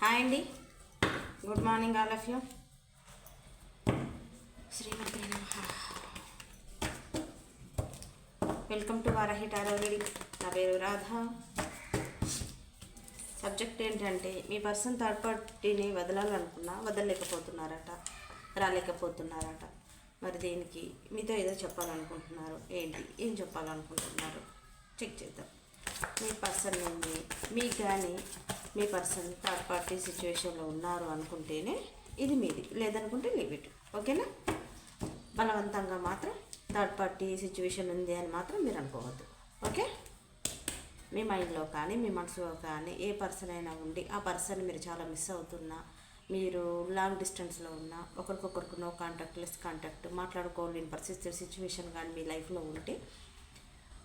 Hi అండి. Good morning all of you. Shrimati welcome to Varahi tarot reading నా పేరు Radha. Subject ఏంటంటే మీ person third పార్టీని వదలాలనుకున్నా వదలలేకపోతున్నారట రాలేకపోతున్నారట. మరి దీనికి మీతో ఏదో చెప్పాలనుకుంటున్నారు. ఏంటి? ఏం చెప్పాలనుకుంటున్నారు? చెక్ చేద్దాం. మీ పర్సన్ నుండి మీకు కానీ మీ పర్సన్ థర్డ్ పార్టీ సిచ్యువేషన్లో ఉన్నారు అనుకుంటేనే ఇది మీది లేదనుకుంటే లీవ్ ఇట్ ఓకేనా? బలవంతంగా మాత్రం థర్డ్ పార్టీ సిచ్యువేషన్ ఉంది అని మాత్రం మీరు అనుకోవద్దు. ఓకే? మీ మైండ్లో కానీ మీ మనసులో కానీ ఏ పర్సన్ అయినా ఉండి ఆ పర్సన్ మీరు చాలా మిస్ అవుతున్నా మీరు లాంగ్ డిస్టెన్స్లో ఉన్నా ఒకరికొకరికి నో కాంటాక్ట్ లెస్ కాంటాక్ట్ మాట్లాడుకోలేని పరిస్థితి సిచ్యువేషన్ కానీ మీ లైఫ్లో ఉంటే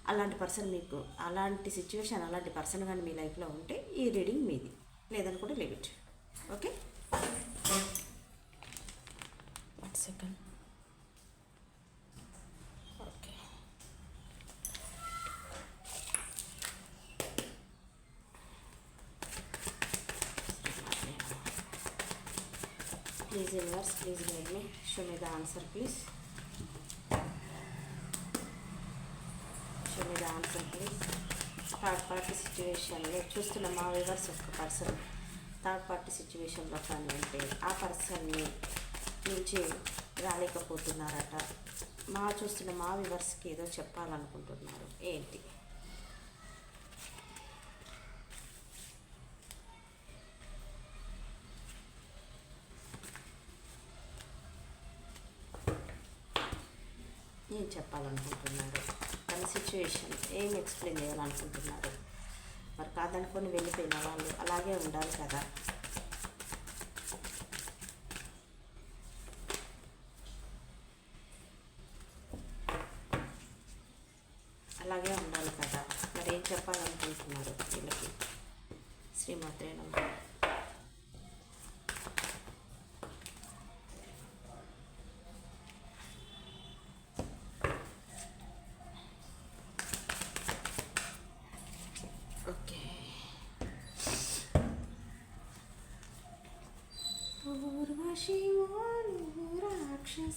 అలాంటి పర్సన్ మీకు అలాంటి సిచ్యువేషన్ అలాంటి పర్సన్ కానీ మీ లైఫ్లో ఉంటే ఈ రీడింగ్ మీది. లేదనుకుంటే leave okay one second okay please universe please guide me show me the answer please show me the answer please third party సిచ్యువేషన్లో చూస్తున్న మా వివర్స్ ఒక పర్సన్ థర్డ్ పార్టీ సిచ్యువేషన్లో కానీ ఉంటే ఆ పర్సన్ని నుంచి రాలేకపోతున్నారట. మా చూస్తున్న మా వివర్స్కి ఏదో చెప్పాలనుకుంటున్నారు. ఏంటి ఏం చెప్పాలనుకుంటున్నారు తన సిచ్యువేషన్ ఏం ఎక్స్ప్లెయిన్ చేయాలనుకుంటున్నారు? మరి కాదనుకొని వెళ్ళిపోయిన వాళ్ళు అలాగే ఉండాలి కదా? అలాగే ఉండాలి కదా? మరి ఏం చెప్పాలనుకుంటున్నారు వీళ్ళకి? శ్రీమాత్రే Dear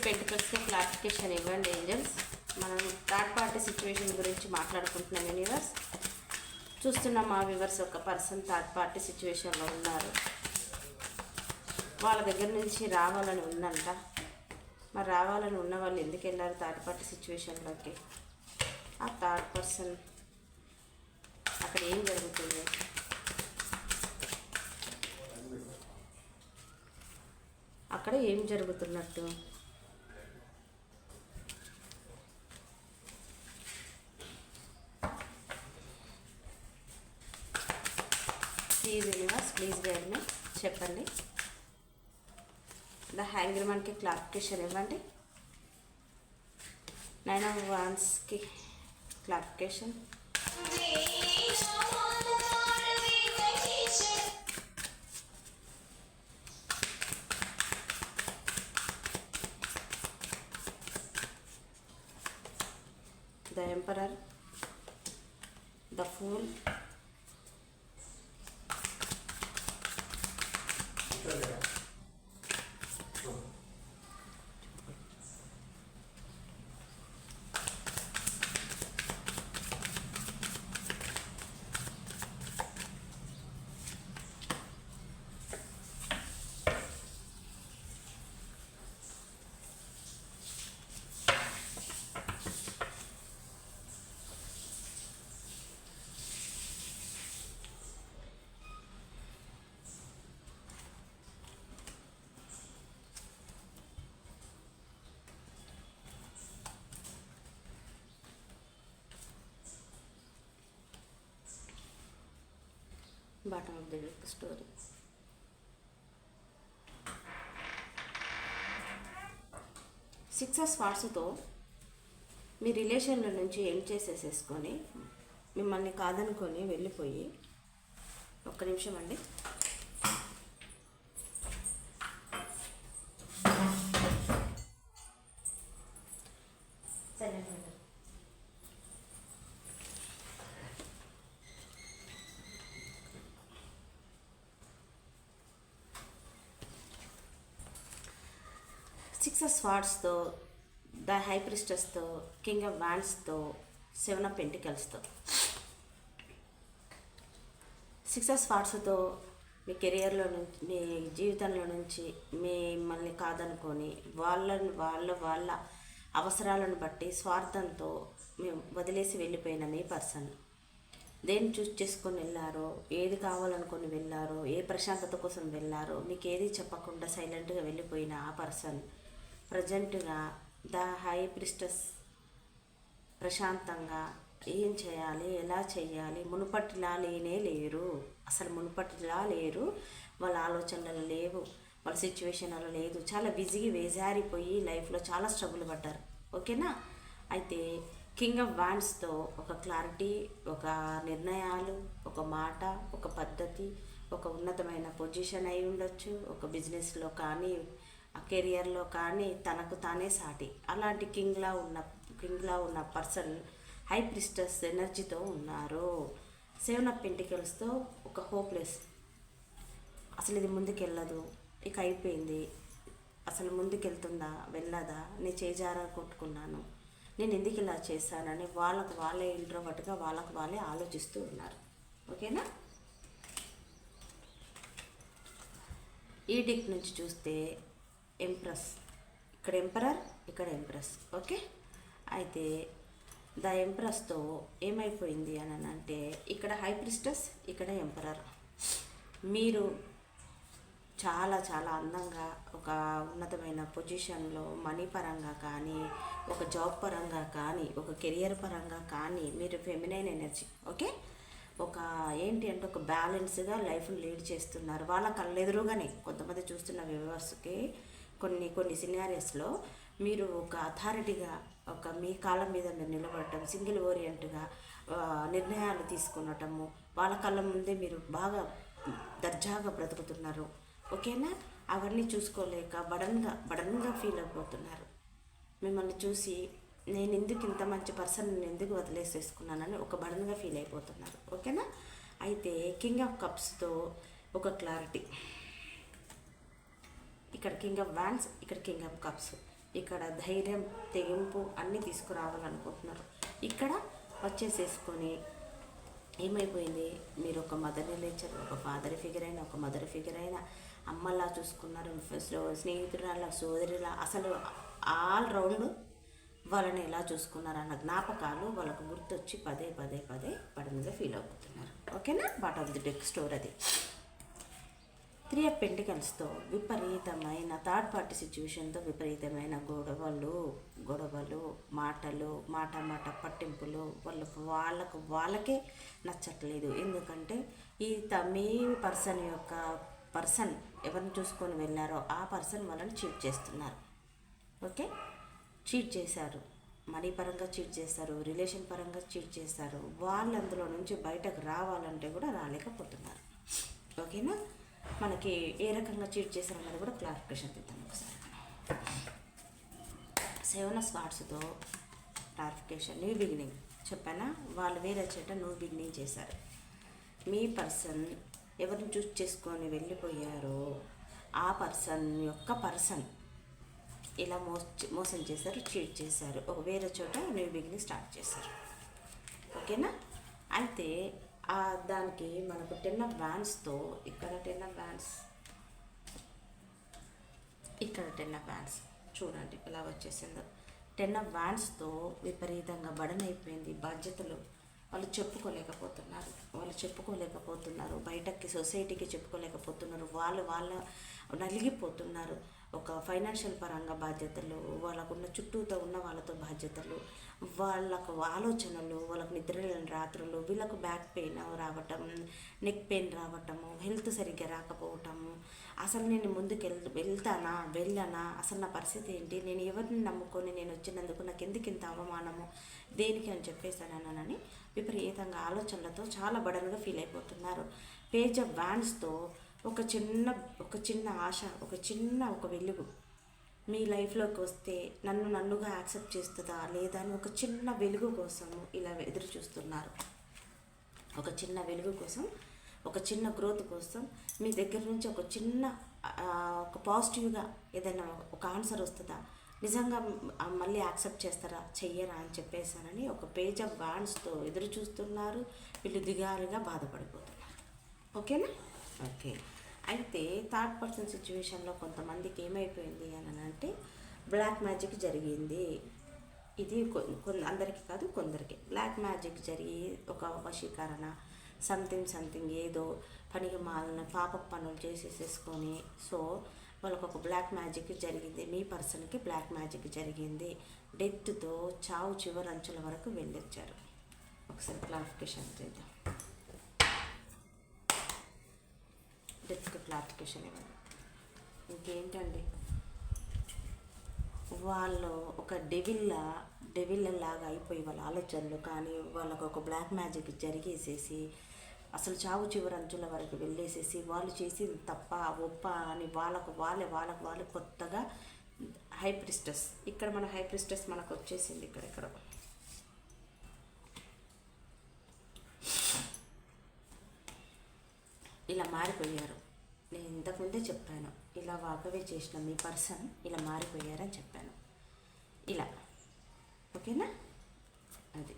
Pentecostal Classification Event Angels, మనం థర్డ్ పార్టీ సిచ్యువేషన్ గురించి మాట్లాడుకుంటున్నాం యూనివర్స్ చూస్తున్నాం మా వివర్స్ ఒక పర్సన్ థర్డ్ పార్టీ సిచ్యువేషన్లో ఉన్నారు. వాళ్ళ దగ్గర నుంచి రావాలని ఉందంట. మరి రావాలని ఉన్న వాళ్ళు ఎందుకు వెళ్ళారు థర్డ్ పార్టీ సిచ్యువేషన్లోకి ఆ థర్డ్ పర్సన్ అక్కడ ఏం జరుగుతుంది? అక్కడ ఏం జరుగుతున్నట్టు please universe please guide me చెప్పండి. ద హ్యాంగర్ మనకి క్లారిఫికేషన్ ఇవ్వండి. Nine of వాన్స్కి clarification the emperor the fool bottom of the deck story six స్పాట్స్తో మీ రిలేషన్ల నుంచి ఎండ్ చేసేసేసుకొని మిమ్మల్ని కాదనుకొని వెళ్ళిపోయి ఒక్క నిమిషం అండి సరే సిక్స్ ఆఫ్ స్వార్డ్స్తో ద హైప్రిస్టస్తో కింగ్ ఆఫ్ వ్యాండ్స్తో సెవెన్ ఆఫ్ పెంటికల్స్తో సిక్స్ ఆఫ్ స్వార్డ్స్తో మీ కెరియర్లో నుంచి మీ జీవితంలో నుంచి మిమ్మల్ని కాదనుకొని వాళ్ళని వాళ్ళ వాళ్ళ అవసరాలను బట్టి స్వార్థంతో మేము వదిలేసి వెళ్ళిపోయిన మీ పర్సన్. దేన్ని చూస్ చేసుకొని వెళ్ళారో ఏది కావాలనుకొని వెళ్ళారో ఏ ప్రశాంతత కోసం వెళ్ళారో మీకు ఏది చెప్పకుండా సైలెంట్గా వెళ్ళిపోయిన ఆ పర్సన్. ప్రజెంట్గా ద హై ప్రిస్టస్ ప్రశాంతంగా ఏం చేయాలి? ఎలా చేయాలి? మునుపటిలా లేనే లేరు. అసలు మునుపటిలా లేరు. వాళ్ళ ఆలోచనలు లేవు. వాళ్ళ సిచ్యువేషన్ అలా లేదు. చాలా బిజీగా వేజారిపోయి లైఫ్లో చాలా స్ట్రగుల్ పడ్డారు. ఓకేనా? అయితే కింగ్ ఆఫ్ వాండ్స్తో ఒక క్లారిటీ ఒక నిర్ణయాలు ఒక మాట ఒక పద్ధతి ఒక ఉన్నతమైన పొజిషన్ అయి ఉండొచ్చు. ఒక బిజినెస్లో కానీ కెరియర్లో కానీ తనకు తానే సాటి. అలాంటి కింగ్లా ఉన్న కింగ్లా ఉన్న పర్సన్ హై ప్రిస్టస్ ఎనర్జీతో ఉన్నారు. సెవెన్ అప్ పెంటికల్స్తో ఒక హోప్లెస్. అసలు ఇది ముందుకెళ్ళదు. ఇక అయిపోయింది. అసలు ముందుకెళ్తుందా? వెళ్ళదా? నేను చేజారా కొట్టుకున్నాను. నేను ఎందుకు ఇలా చేశానని వాళ్ళకు వాళ్ళే ఇంట్రోవర్ట్గా వాళ్ళకు వాళ్ళే ఆలోచిస్తూ ఉన్నారు. ఓకేనా? ఈ డిక్ నుంచి చూస్తే ఎంప్రెస్ ఇక్కడ ఎంపరర్ ఇక్కడ ఎంప్రెస్ ఓకే అయితే ద ఎంప్రెస్తో ఏమైపోయింది అని అంటే ఇక్కడ హై ప్రిస్టస్ ఇక్కడ ఎంపరర్ మీరు చాలా చాలా అందంగా ఒక ఉన్నతమైన పొజిషన్లో మనీ పరంగా కానీ ఒక జాబ్ పరంగా కానీ ఒక కెరియర్ పరంగా కానీ మీరు ఫెమినైన్ ఎనర్జీ ఓకే ఒక ఏంటి అంటే ఒక బ్యాలెన్స్గా లైఫ్ని లీడ్ చేస్తున్నారు. వాళ్ళ కళ్ళెదురుగానే కొంతమంది చూస్తున్న వ్యూవర్స్కి కొన్ని కొన్ని సినారియస్లో మీరు ఒక అథారిటీగా ఒక మీ కాళ్ళ మీద మీరు నిలబడటం సింగిల్ ఓరియంట్గా నిర్ణయాలు తీసుకునటము వాళ్ళ కళ్ళ ముందే మీరు బాగా దర్జాగా బ్రతుకుతున్నారు. ఓకేనా? అవన్నీ చూసుకోలేక బడన్గా బడన్గా ఫీల్ అయిపోతున్నారు. మిమ్మల్ని చూసి నేను ఎందుకు ఇంత మంచి పర్సన్ నేను ఎందుకు వదిలేసేసుకున్నానని ఒక బడన్గా ఫీల్ అయిపోతున్నారు. ఓకేనా? అయితే కింగ్ ఆఫ్ కప్స్తో ఒక క్లారిటీ. ఇక్కడ కింగ్ ఆఫ్ వ్యాన్స్ ఇక్కడ కింగ్ ఆఫ్ కప్స్ ఇక్కడ ధైర్యం తెగింపు అన్నీ తీసుకురావాలనుకుంటున్నారు. ఇక్కడ వచ్చేసేసుకొని ఏమైపోయింది? మీరు ఒక మదర్ లేచారు ఒక ఫాదర్ ఫిగర్ అయినా ఒక మదర్ ఫిగర్ అయినా అమ్మలా చూసుకున్నారు స్నేహితురాలా సోదరిలా అసలు ఆల్ రౌండ్ వాళ్ళని ఎలా చూసుకున్నారు అన్న జ్ఞాపకాలు వాళ్ళకు గుర్తొచ్చి పదే పదే పదే పడినగా ఫీల్ అవుతున్నారు. ఓకేనా bottom of the deck story అది. త్రీ ఆఫ్ పెంటికల్స్తో విపరీతమైన థర్డ్ పార్టీ సిచ్యువేషన్తో విపరీతమైన గొడవలు గొడవలు మాటలు మాట మాట పట్టింపులు. వాళ్ళకు వాళ్ళకు వాళ్ళకే నచ్చట్లేదు. ఎందుకంటే ఈ మీ పర్సన్ యొక్క పర్సన్ ఎవరిని చూసుకొని వెళ్ళారో ఆ పర్సన్ వాళ్ళని చీట్ చేస్తున్నారు. ఓకే? చీట్ చేశారు. మనీ పరంగా చీట్ చేస్తారు రిలేషన్ పరంగా చీట్ చేస్తారు వాళ్ళు అందులో నుంచి బయటకు రావాలంటే కూడా రాలేకపోతున్నారు. ఓకేనా? మనకి ఏ రకంగా చీట్ చేశారన్నది కూడా క్లారిఫికేషన్ తిద్దాం ఒకసారి. సెవెన్ స్పాట్స్తో క్లారిఫికేషన్ న్యూ బిగినింగ్ చెప్పానా? వాళ్ళు వేరే చేట న్యూ బిగినింగ్ చేశారు. మీ పర్సన్ ఎవరిని చూస్ చేసుకొని వెళ్ళిపోయారో ఆ పర్సన్ యొక్క పర్సన్ ఇలా మో మోసం చేశారు చీట్ చేశారు. ఒక వేరే చోట న్యూ బిగినింగ్ స్టార్ట్ చేశారు. ఓకేనా అయితే దానికి మనకు టెన్ ఆఫ్ వ్యాన్స్తో ఇక్కడ టెన్ ఆఫ్ వ్యాన్స్ ఇక్కడ టెన్ ఆఫ్ వ్యాన్స్. చూడండి ఇలా వచ్చేసిందో. టెన్ ఆఫ్ వ్యాన్స్తో విపరీతంగా బడన్ అయిపోయింది బాధ్యతలు. వాళ్ళు చెప్పుకోలేకపోతున్నారు. వాళ్ళు చెప్పుకోలేకపోతున్నారు. బయటకి సొసైటీకి చెప్పుకోలేకపోతున్నారు. వాళ్ళు వాళ్ళ నలిగిపోతున్నారు. ఒక ఫైనాన్షియల్ పరంగా బాధ్యతలు వాళ్ళకున్న చుట్టూతో ఉన్న వాళ్ళతో బాధ్యతలు వాళ్ళకు ఆలోచనలు వాళ్ళకు నిద్రలేని రాత్రులు వీళ్ళకు బ్యాక్ పెయిన్ రావటం నెక్ పెయిన్ రావటము హెల్త్ సరిగ్గా రాకపోవటము. అసలు నేను ముందుకు వెళ్ వెళ్తానా వెళ్ళానా? అసలు నా పరిస్థితి ఏంటి? నేను ఎవరిని నమ్ముకొని నేను వచ్చినందుకు నాకు ఎందుకు ఇంత అవమానము? దేనికి అని చెప్పేసానని విపరీతంగా ఆలోచనలతో చాలా బడన్గా ఫీల్ అయిపోతున్నారు. పేజ్ ఆఫ్ బ్యాండ్స్తో ఒక చిన్న ఒక చిన్న ఆశ ఒక చిన్న ఒక వెలుగు మీ లైఫ్లోకి వస్తే నన్ను నన్నుగా యాక్సెప్ట్ చేస్తుందా? లేదా అని ఒక చిన్న వెలుగు కోసం ఇలా ఎదురు చూస్తున్నారు. ఒక చిన్న వెలుగు కోసం ఒక చిన్న గ్రోత్ కోసం మీ దగ్గర నుంచి ఒక చిన్న ఒక పాజిటివ్గా ఏదైనా ఒక ఆన్సర్ వస్తుందా? నిజంగా మళ్ళీ యాక్సెప్ట్ చేస్తారా? చెయ్యరా అని చెప్పేసానని ఒక పేజ్ ఆఫ్ వ్యాన్స్తో ఎదురు చూస్తున్నారు. వీళ్ళు దిగాలుగా బాధపడిపోతున్నారు. ఓకేనా? ఓకే. అయితే థర్డ్ పర్సన్ సిచ్యువేషన్లో కొంతమందికి ఏమైపోయింది అని అంటే బ్లాక్ మ్యాజిక్ జరిగింది. ఇది కొ- కొన్ని అందరికీ కాదు కొందరికి. బ్లాక్ మ్యాజిక్ జరిగి ఒక వశీకరణ సంథింగ్ సంథింగ్ ఏదో పనికి మాలిన పాప పనులు చేసేసేసుకొని సో వాళ్ళకు ఒక బ్లాక్ మ్యాజిక్ జరిగింది. మీ పర్సన్కి బ్లాక్ మ్యాజిక్ జరిగింది. డెత్తో చావు చివరి అంచుల వరకు వెళ్ళొచ్చారు. ఒకసారి క్లారిఫికేషన్ చేద్దాం. డెత్కి క్లారిఫికేషన్ ఇవ్వండి. ఇంకేంటండి? వాళ్ళు ఒక డెవిల్లా డెవిల్ లాగా అయిపోయి వాళ్ళ ఆలోచనలు కానీ వాళ్ళకు ఒక బ్లాక్ మ్యాజిక్ జరిగేసేసి అసలు చావు చివరి అంచుల వరకు వెళ్ళేసేసి వాళ్ళు చేసింది తప్ప ఒప్ప అని వాళ్ళకు వాళ్ళే వాళ్ళకు వాళ్ళు కొత్తగా హైప్రిస్టస్ ఇక్కడ మన హైప్రిస్టస్ మనకు వచ్చేసింది ఇక్కడ ఇక్కడ ఇలా మారిపోయారు. నేను ఇంతకుముందే చెప్పాను ఇలా వాకవే చేసిన మీ పర్సన్ ఇలా మారిపోయారని చెప్పాను. ఇలా. ఓకేనా? అది.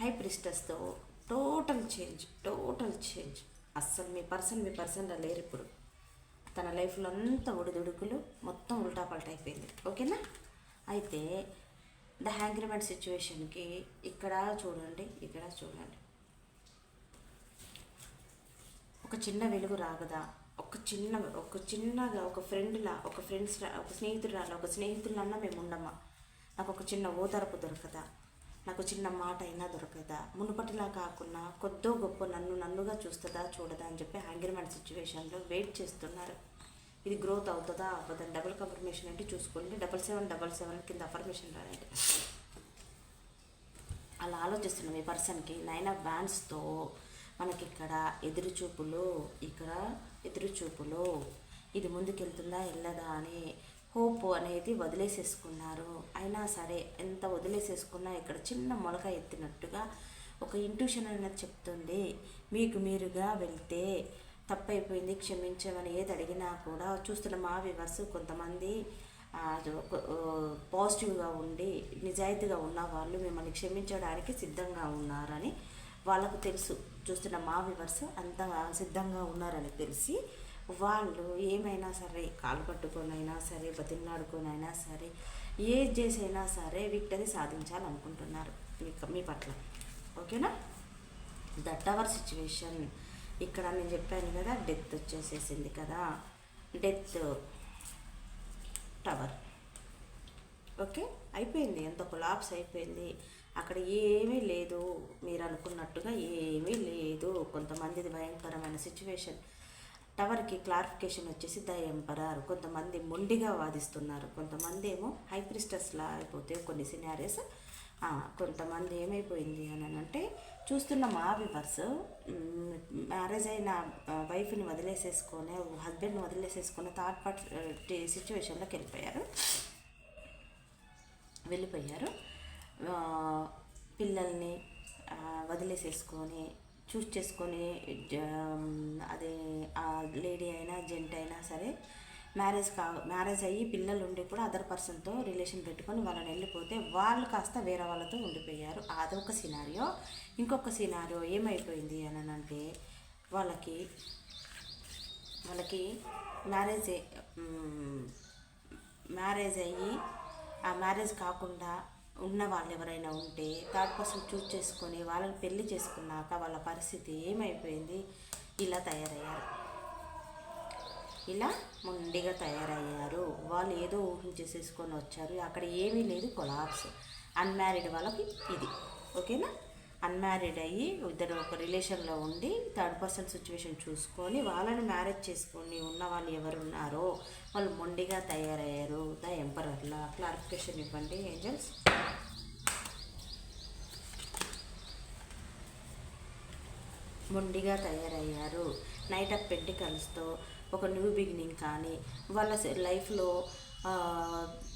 హై ప్రిస్టస్తో టోటల్ చేంజ్ టోటల్ చేంజ్ అస్సలు మీ పర్సన్ మీ పర్సన్లో లేరు ఇప్పుడు. తన లైఫ్లో అంతా ఒడిదుడుకులు మొత్తం ఉల్టాపల్ట అయిపోయింది. ఓకేనా? అయితే ద హ్యాంగ్రిమెంట్ సిచ్యువేషన్కి ఇక్కడ చూడండి ఇక్కడ చూడండి. ఒక చిన్న వెలుగు రాగదా? ఒక చిన్న ఒక చిన్నగా ఒక ఫ్రెండ్లా ఒక ఫ్రెండ్స్ ఒక స్నేహితురాలు ఒక స్నేహితులన్నా మేము ఉండమా నాకు ఒక చిన్న ఓదార్పు దొరకదా? నాకు చిన్న మాట అయినా దొరకదా? మునుపటిలా కాకుండా కొద్దో గొప్ప నన్ను నన్నుగా చూస్తుందా చూడదా అని చెప్పి హ్యాంగ్రిమెంట్ సిచ్యువేషన్లో వెయిట్ చేస్తున్నారు. ఇది గ్రోత్ అవుతుందా అవ్వదా డబుల్ కన్ఫర్మేషన్ అంటే చూసుకోండి. డబల్ సెవెన్ డబల్ సెవెన్ కింద అఫర్మేషన్ రాయండి అలా ఆలోచిస్తున్నాం ఈ పర్సన్కి. నైన్ ఆఫ్ బ్యాండ్స్తో మనకి ఇక్కడ ఎదురుచూపులు ఇక్కడ ఎదురుచూపులో. ఇది ముందుకెళ్తుందా? వెళ్ళదా అని హోప్ అనేది వదిలేసేసుకున్నారు. అయినా సరే ఎంత వదిలేసేసుకున్నా ఇక్కడ చిన్న మొలక ఎత్తినట్టుగా ఒక ఇంట్యూషన్ అనేది చెప్తుంది మీకు మీరుగా వెళ్తే తప్పైపోయింది క్షమించమని ఏది అడిగినా కూడా చూస్తున్న మా వివర్స్ కొంతమంది పాజిటివ్గా ఉండి నిజాయితీగా ఉన్న వాళ్ళు మిమ్మల్ని క్షమించడానికి సిద్ధంగా ఉన్నారని వాళ్ళకు తెలుసు. చూస్తున్న మా వివర్స్ అంత సిద్ధంగా ఉన్నారని తెలిసి వాళ్ళు ఏమైనా సరే కాలు పట్టుకొనైనా సరే బతిమలాడుకొనైనా సరే ఏది చేసైనా సరే విక్టరీ సాధించాలనుకుంటున్నారు మీ మీ పట్ల. ఓకేనా? దట్ అవర్ సిచ్యువేషన్ ఇక్కడ నేను చెప్పాను కదా డెత్ వచ్చేసేసింది కదా. Death tower okay? అయిపోయింది. ఎంత కొలాప్స్ అయిపోయింది. అక్కడ ఏమీ లేదు. మీరు అనుకున్నట్టుగా ఏమీ లేదు. కొంతమందిది భయంకరమైన సిచ్యువేషన్ టవర్కి క్లారిఫికేషన్ వచ్చేసి ద కొంతమంది మొండిగా వాదిస్తున్నారు. కొంతమంది ఏమో హైప్రిస్టస్లా అయిపోతే కొన్ని సినారీస్ కొంతమంది ఏమైపోయింది అని అంటే చూస్తున్న మా వివర్స్ మ్యారేజ్ అయిన వైఫ్ని వదిలేసేసుకొని హస్బెండ్ని వదిలేసేసుకొని థర్డ్ పార్టీ సిచ్యువేషన్లోకి వెళ్ళిపోయారు. వెళ్ళిపోయారు. పిల్లల్ని వదిలేసేసుకొని చూస్ చేసుకొని జ- అదే ఆ లేడీ అయినా జెంట్ అయినా సరే మ్యారేజ్ కా మ్యారేజ్ అయ్యి పిల్లలు ఉండి కూడా అదర్ పర్సన్తో రిలేషన్ పెట్టుకొని వాళ్ళని వెళ్ళిపోతే వాళ్ళు కాస్త వేరే వాళ్ళతో ఉండిపోయారు. అదొక సినారియో. ఇంకొక సినారియో ఏమైపోయింది అని అంటే వాళ్ళకి వాళ్ళకి మ్యారేజ్ మ్యారేజ్ అయ్యి ఆ మ్యారేజ్ కాకుండా ఉన్న వాళ్ళు ఎవరైనా ఉంటే థర్డ్ పర్సన్ చూస్ చేసుకొని వాళ్ళని పెళ్ళి చేసుకున్నాక వాళ్ళ పరిస్థితి ఏమైపోయింది? ఇలా తయారయ్యారు. ఇలా మొండిగా తయారయ్యారు. వాళ్ళు ఏదో ఊహించేసేసుకొని వచ్చారు. అక్కడ ఏమీ లేదు. కొలాప్స్. అన్మ్యారీడ్ వాళ్ళకి ఇది. ఓకేనా? అన్మ్యారీడ్ అయ్యి ఇద్దరు ఒక రిలేషన్లో ఉండి థర్డ్ పర్సన్ సిచ్యువేషన్ చూసుకొని వాళ్ళని మ్యారేజ్ చేసుకొని ఉన్న వాళ్ళు ఎవరున్నారో వాళ్ళు మొండిగా తయారయ్యారు ద ఎంపరర్లా క్లారిఫికేషన్ ఇవ్వండి ఏంజల్స్ మొండిగా తయారయ్యారు. నైట్ ఆఫ్ పెంటికల్స్తో ఒక న్యూ బిగినింగ్ కానీ వాళ్ళ లైఫ్లో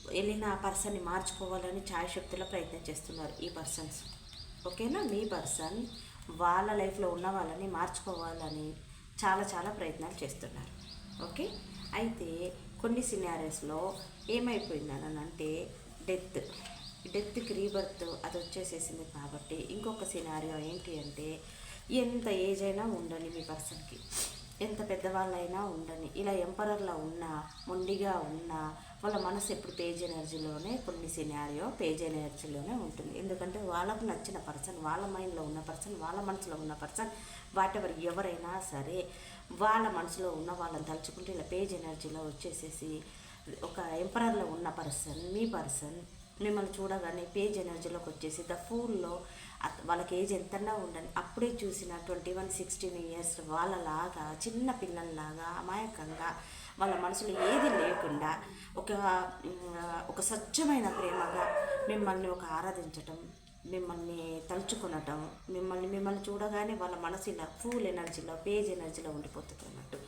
వెళ్ళిన ఆ పర్సన్ని మార్చుకోవాలని ఛాయశక్తిలో ప్రయత్నం చేస్తున్నారు ఈ పర్సన్స్ ఓకేనా? మీ పర్సన్ వాళ్ళ లైఫ్లో ఉన్న వాళ్ళని మార్చుకోవాలని చాలా చాలా ప్రయత్నాలు చేస్తున్నారు. ఓకే? అయితే కొన్ని సినారీస్లో ఏమైపోయిందని అంటే డెత్. డెత్కి రీబర్త్ అది వచ్చేసేసింది కాబట్టి ఇంకొక సినారియో ఏంటి అంటే ఎంత ఏజ్ అయినా ఉండని మీ పర్సన్కి. ఎంత పెద్దవాళ్ళైనా ఉండని ఇలా ఎంపరర్లో ఉన్నా మొండిగా ఉన్నా వాళ్ళ మనసు ఎప్పుడు పేజ్ ఎనర్జీలోనే కొన్ని సినారియో పేజ్ ఎనర్జీలోనే ఉంటుంది. ఎందుకంటే వాళ్ళకు నచ్చిన పర్సన్ వాళ్ళ మైండ్లో ఉన్న పర్సన్ వాళ్ళ మనసులో ఉన్న పర్సన్ వాటెవర్ ఎవరైనా సరే వాళ్ళ మనసులో ఉన్న వాళ్ళని తలుచుకుంటే ఇలా పేజ్ ఎనర్జీలో వచ్చేసేసి ఒక ఎంపరర్లో ఉన్న పర్సన్ మీ పర్సన్ మిమ్మల్ని చూడగానే పేజ్ ఎనర్జీలోకి వచ్చేసి ద ఫూల్లో వాళ్ళకి ఏజ్ ఎంతన్నా ఉండని అప్పుడే చూసిన ట్వంటీ వన్ సిక్స్టీన్ ఇయర్స్ వాళ్ళలాగా చిన్న పిల్లల్లాగా అమాయకంగా వాళ్ళ మనసులో ఏది లేకుండా ఒక ఒక స్వచ్ఛమైన ప్రేమగా మిమ్మల్ని ఒక ఆరాధించటం మిమ్మల్ని తలుచుకునటం మిమ్మల్ని మిమ్మల్ని చూడగానే వాళ్ళ మనసు ఇలా ఫుల్ ఎనర్జీలో పేజ్ ఎనర్జీలో ఉండిపోతుంది అన్నట్టు.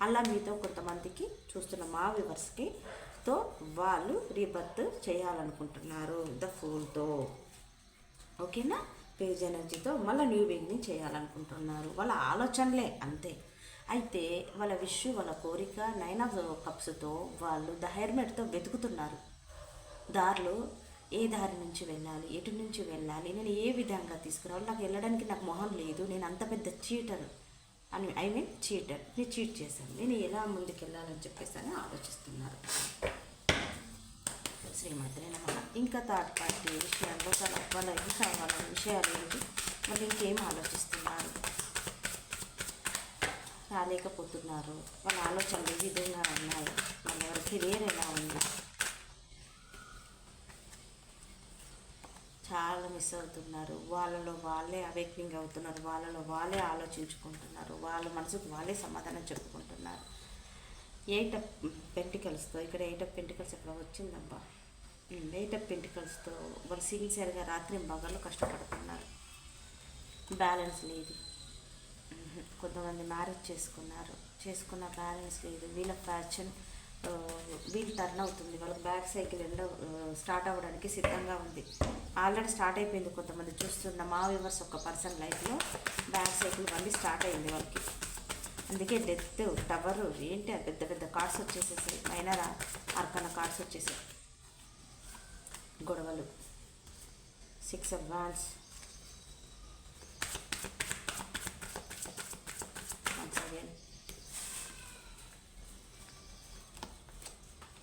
అలా మీతో కొంతమందికి చూస్తున్న మా వివర్స్కి తో వాళ్ళు రీబర్త్ చేయాలనుకుంటున్నారు. ద ఫూల్తో ఓకేనా? పేజ్ ఎనర్జీతో మళ్ళీ న్యూ బిగినింగ్ చేయాలనుకుంటున్నారు. వాళ్ళ ఆలోచనలే అంతే. అయితే వాళ్ళ విష్ వాళ్ళ కోరిక నైన్ ఆఫ్ కప్స్తో వాళ్ళు ద హెర్మెట్తో వెతుకుతున్నారు. దారిలో ఏ దారి నుంచి వెళ్ళాలి ఎటు నుంచి వెళ్ళాలి నేను ఏ విధంగా తీసుకురావాలి? నాకు వెళ్ళడానికి నాకు మొహం లేదు నేను అంత పెద్ద చీటర్ అని ఐ మీన్ చీటర్. నేను చీట్ చేశాను. నేను ఎలా ముందుకు వెళ్ళాలని చెప్పేసి అని ఆలోచిస్తున్నారు. శ్రీమతిని నమ. ఇంకా థర్డ్ పార్టీ విషయాల్లో తన వాళ్ళ ఇంకా వాళ్ళ విషయాలు ఏంటి మళ్ళీ ఇంకేం ఆలోచిస్తున్నారు? రాలేకపోతున్నారు. వాళ్ళ ఆలోచనలు ఏ విధంగా ఉన్నాయి? వాళ్ళ ఎవరికి ఎలా ఉంది? చాలా మిస్ అవుతున్నారు. వాళ్ళలో వాళ్ళే అవేక్నింగ్ అవుతున్నారు. వాళ్ళలో వాళ్ళే ఆలోచించుకుంటున్నారు. వాళ్ళ మనసుకు వాళ్ళే సమాధానం చెప్పుకుంటున్నారు. ఎయిట్ ఆఫ్ పెంటికల్స్తో ఇక్కడ ఎయిట్ ఆఫ్ పెంటికల్స్ ఎక్కడ వచ్చిందబ్బా? ఎయిట్ ఆఫ్ పెంటికల్స్తో వాళ్ళు సిన్సియర్గా రాత్రి మగళ్ళు కష్టపడుతున్నారు. బ్యాలెన్స్ లేదు. కొంతమంది మ్యారేజ్ చేసుకున్నారు. చేసుకున్న బ్యాలెన్స్ లేదు. వీళ్ళ ఫ్యాషన్ వీల్ టర్న్ అవుతుంది. వాళ్ళకి బ్యాక్ సైకిల్ ఎండ స్టార్ట్ అవ్వడానికి సిద్ధంగా ఉంది. ఆల్రెడీ స్టార్ట్ అయిపోయింది కొంతమంది చూస్తున్న మా వ్యూవర్స్ ఒక పర్సన్ లైఫ్లో బ్యాక్ సైకిల్ మళ్ళీ స్టార్ట్ అయింది వాళ్ళకి. అందుకే డెత్ టవర్ ఏంటి పెద్ద పెద్ద కార్డ్స్ వచ్చేసేసాయి. మైనర్ అర్కన కార్డ్స్ వచ్చేసాయి. గొడవలు. Six of wands once again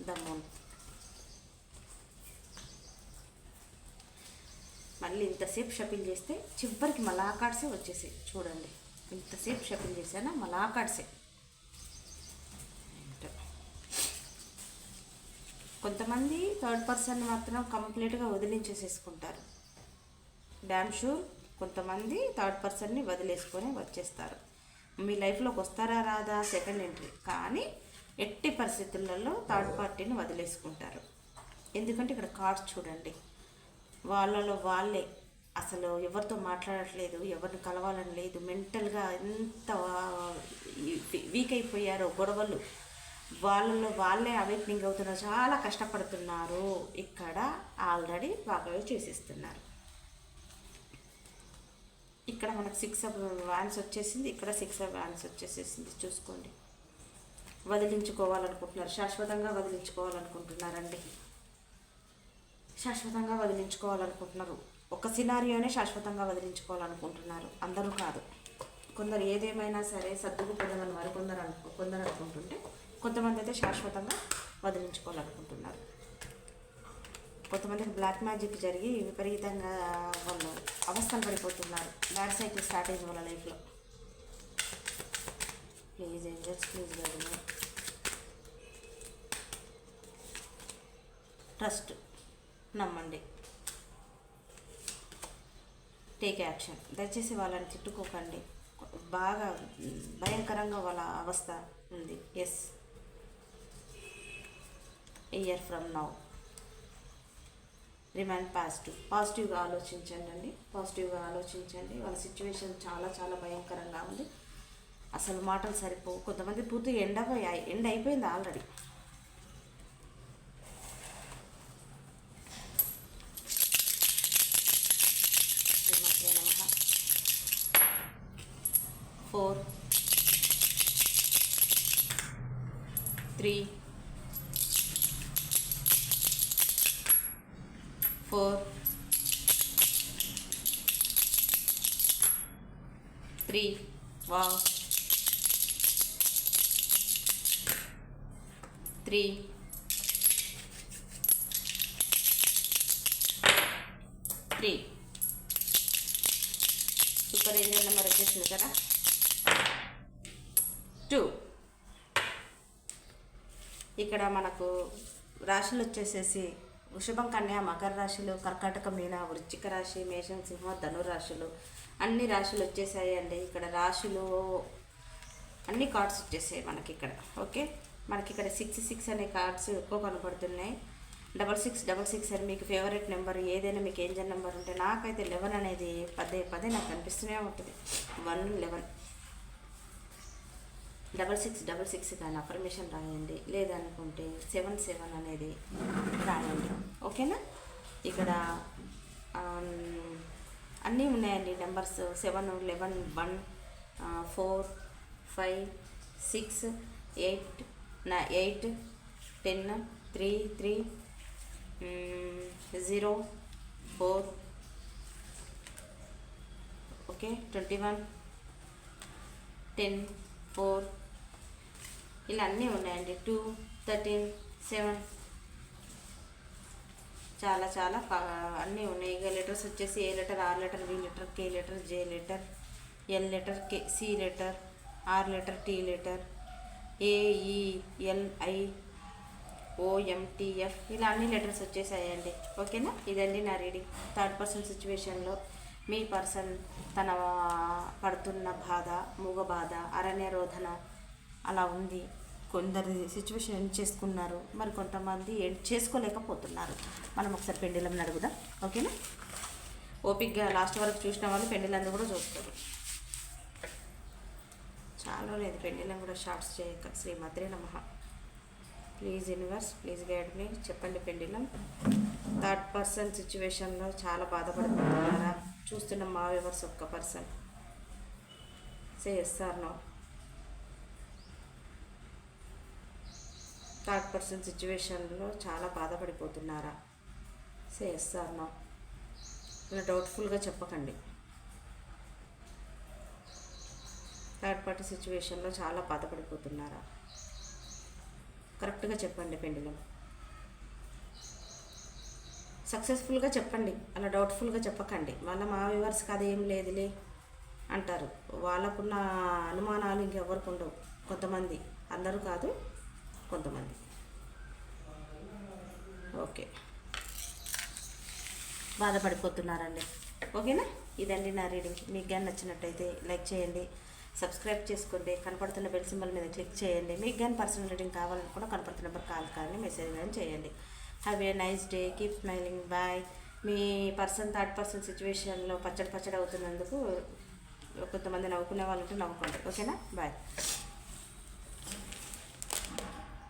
the moon మళ్ళీ ఇంతసేపు షఫిల్ చేస్తే చివరికి మలాకాడ్సే కార్డ్సే వచ్చేసాయి. చూడండి. ఇంతసేపు షఫిల్ చేశానా? మలాకాడ్సే. కార్డ్సే కొంతమంది థర్డ్ పర్సన్ మాత్రం కంప్లీట్గా వదిలించేసేసుకుంటారు. డ్యామ్ షూర్ కొంతమంది థర్డ్ పర్సన్ని వదిలేసుకొని వచ్చేస్తారు. మీ లైఫ్లోకి వస్తారా రాదా సెకండ్ ఎంట్రీ? కానీ ఎట్టి పరిస్థితులలో థర్డ్ పార్టీని వదిలేసుకుంటారు. ఎందుకంటే ఇక్కడ కార్డ్స్ చూడండి. వాళ్ళలో వాళ్ళే. అసలు ఎవరితో మాట్లాడట్లేదు ఎవరిని కలవాలని లేదు. మెంటల్గా ఎంత వీక్ అయిపోయారో గొడవలు. వాళ్ళలో వాళ్ళే అవేక్నింగ్ అవుతున్నారు. చాలా కష్టపడుతున్నారు. ఇక్కడ ఆల్రెడీ బాగా చేసేస్తున్నారు. ఇక్కడ మనకు సిక్స్ వ్యాన్స్ వచ్చేసింది. ఇక్కడ సిక్స్ వ్యాన్స్ వచ్చేసేసింది. చూసుకోండి. వదిలించుకోవాలనుకుంటున్నారు. శాశ్వతంగా వదిలించుకోవాలనుకుంటున్నారండి. శాశ్వతంగా వదిలించుకోవాలనుకుంటున్నారు. ఒక సినారియోనే శాశ్వతంగా వదిలించుకోవాలనుకుంటున్నారు. అందరూ కాదు. కొందరు ఏదేమైనా సరే సర్దుకుపోదామని వారు కొందరు అనుకో కొందరు అనుకుంటుంటే కొంతమంది అయితే శాశ్వతంగా వదిలించుకోవాలనుకుంటున్నారు. కొంతమందికి బ్లాక్ మ్యాజిక్ జరిగి విపరీతంగా వాళ్ళు అవస్థలు పడిపోతున్నారు. బ్యాడ్ సైకిల్ స్టార్ట్ అయింది వాళ్ళ లైఫ్లో please angels please guide trust నమ్మండి. టేక్ యాక్షన్ దయచేసి వాళ్ళని తిట్టుకోకండి. బాగా భయంకరంగా వాళ్ళ అవస్థ ఉంది. Yes year from now remain positive పాజిటివ్గా ఆలోచించండి అండి. పాజిటివ్గా ఆలోచించండి. వాళ్ళ సిచ్యువేషన్ చాలా చాలా భయంకరంగా ఉంది. అసలు మాటలు సరిపోవు. కొంతమంది పూర్తిగా ఎండ ఎండ్ అయిపోయింది already four three four three wow three three super engine number వచ్చేసింది కదా టూ ఇక్కడ మనకు రాశులు వచ్చేసేసి వృషభం కన్యా మకర రాశులు కర్కాటక మీన వృశ్చిక రాశి మేషం సింహ ధనురాశులు అన్ని రాశులు వచ్చేసాయి అండి ఇక్కడ రాశులు అన్ని కార్డ్స్ వచ్చేసాయి మనకి ఇక్కడ. ఓకే? మనకి ఇక్కడ సిక్స్ సిక్స్ అనే కార్డ్స్ ఎక్కువ కనపడుతున్నాయి డబల్ సిక్స్ డబల్ సిక్స్ అని మీకు ఫేవరెట్ నెంబర్ ఏదైనా మీకు ఏంజన్ నెంబర్ ఉంటే నాకైతే లెవెన్ అనేది పదే పదే నాకు కనిపిస్తూనే ఉంటుంది. One eleven double six double six దాని అఫర్మేషన్ రాయండి. లేదనుకుంటే సెవెన్ సెవెన్ అనేది రాయండి. ఓకేనా? ఇక్కడ అన్నీ ఉన్నాయండి numbers. Seven eleven one four five six eight నా eight ten three three zero four. Okay? Twenty one ten four ఇలా అన్నీ ఉన్నాయండి. టూ థర్టీన్ సెవెన్ చాలా చాలా అన్నీ ఉన్నాయి. ఇక లెటర్స్ వచ్చేసి A letter R letter B letter K letter J letter L letter K C letter R letter T letter A E L I O M T F ఇలా అన్ని letters వచ్చేసాయండి. ఓకేనా? ఇదండి నా రీడింగ్ థర్డ్ పర్సన్ సిచ్యువేషన్లో మీ person తన పడుతున్న బాధ మూగ బాధ అరణ్య రోధన అలా ఉంది. కొందరు సిచ్యువేషన్ ఎండ్ చేసుకున్నారు? మరి కొంతమంది ఎండ్ చేసుకోలేకపోతున్నారు? మనం ఒకసారి పెండిలం అడుగుదాం ఓకేనా? ఓపిక్గా లాస్ట్ వరకు చూసిన వాళ్ళు పెండిలందు కూడా చూస్తారు. చాలా లేదు పెండిలం కూడా షార్ట్స్ చేయక. శ్రీ మద్రే నమ. Please universe please guide me చెప్పండి పెండిలం. థర్డ్ పర్సన్ సిచ్యువేషన్లో చాలా బాధపడుతున్నారా? చూస్తున్న మా వివర్స్ ఒక్క person say yes sir no third person సిచ్యువేషన్లో చాలా బాధపడిపోతున్నారా? సే ఎస్ సార్ నో ఇలా డౌట్ఫుల్గా చెప్పకండి. థర్డ్ పార్టీ సిచ్యువేషన్లో చాలా బాధపడిపోతున్నారా? కరెక్ట్గా చెప్పండి పెండిలం. సక్సెస్ఫుల్గా చెప్పండి. అలా డౌట్ఫుల్గా చెప్పకండి. మళ్ళీ మా వ్యూవర్స్కి అది ఏం లేదులే అంటారు. వాళ్ళకున్న అనుమానాలు ఇంకెవరికి ఉండవు కొంతమంది. అందరూ కాదు కొంతమంది. ఓకే. బాధపడిపోతున్నారండి. ఓకేనా? ఇదండి నా రీడింగ్. మీకు కానీ నచ్చినట్టయితే లైక్ చేయండి సబ్స్క్రైబ్ చేసుకోండి కనపడుతున్న బెల్ సింబల్ మీద క్లిక్ చేయండి. మీకు కానీ పర్సనల్ రీడింగ్ కావాలనుకున్న కనపడుతున్న నెంబర్ కాల్ కానీ మెసేజ్ కానీ చేయండి. Have a nice day keep smiling bye me person third person సిచ్యువేషన్లో పచ్చడి పచ్చడి అవుతున్నందుకు కొంతమంది నవ్వుకునే వాళ్ళు నవ్వుకోండి. ఓకేనా? బాయ్